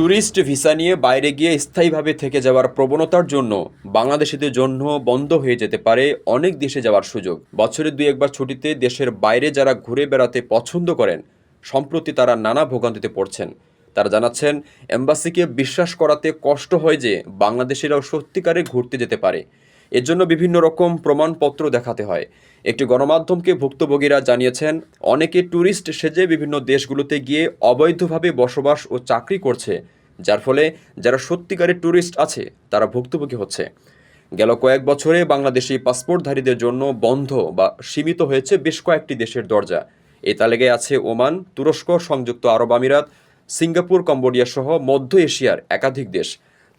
Tourist visa নিয়ে বাইরে গিয়ে স্থায়ীভাবে থেকে যাওয়ার প্রবণতার জন্য বাংলাদেশিদের জন্য বন্ধ হয়ে যেতে পারে অনেক দেশে যাওয়ার সুযোগ। বছরে দুই একবার ছুটিতে দেশের বাইরে যারা ঘুরে বেড়াতে পছন্দ করেন, সম্প্রতি তারা নানা ভোগান্তিতে পড়ছেন। তারা জানাচ্ছেন, এম্বাসিকে বিশ্বাস করাতে কষ্ট হয় যে বাংলাদেশিরাও সত্যিকারে ঘুরতে যেতে পারে। এর জন্য বিভিন্ন রকম প্রমাণপত্র দেখাতে হয়। একটি গণমাধ্যমকে ভুক্তভোগীরা জানিয়েছেন, অনেকে ট্যুরিস্ট সেজে বিভিন্ন দেশগুলোতে গিয়ে অবৈধভাবে বসবাস ও চাকরি করছে, যার ফলে যারা সত্যিকারের ট্যুরিস্ট আছে, তারা ভুক্তভোগী হচ্ছে। গেল কয়েক বছরে বাংলাদেশি পাসপোর্টধারীদের জন্য বন্ধ বা সীমিত হয়েছে বেশ কয়েকটি দেশের দরজা। এই তালিকায় আছে ওমান, তুরস্ক, সংযুক্ত আরব আমিরাত, সিঙ্গাপুর, কম্বোডিয়া সহ মধ্য এশিয়ার একাধিক দেশ।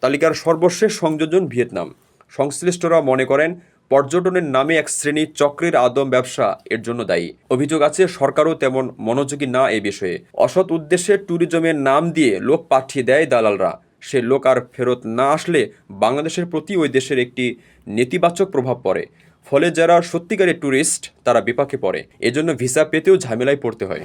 তালিকার সর্বশেষ সংযোজন ভিয়েতনাম। সংশ্লিষ্টরা মনে করেন, পর্যটনের নামে এক শ্রেণি চক্রের আদম ব্যবসা এর জন্য দায়ী। অভিযোগ আছে, সরকারও তেমন মনোযোগী না এই বিষয়ে। অসৎ উদ্দেশ্যে ট্যুরিজমের নাম দিয়ে লোক পাঠিয়ে দেয় দালালরা। সে লোক আর ফেরত না আসলে বাংলাদেশের প্রতি ওই দেশের একটি নেতিবাচক প্রভাব পড়ে। ফলে যারা সত্যিকারের ট্যুরিস্ট, তারা বিপাকে পড়ে। এজন্য ভিসা পেতেও ঝামেলায় পড়তে হয়।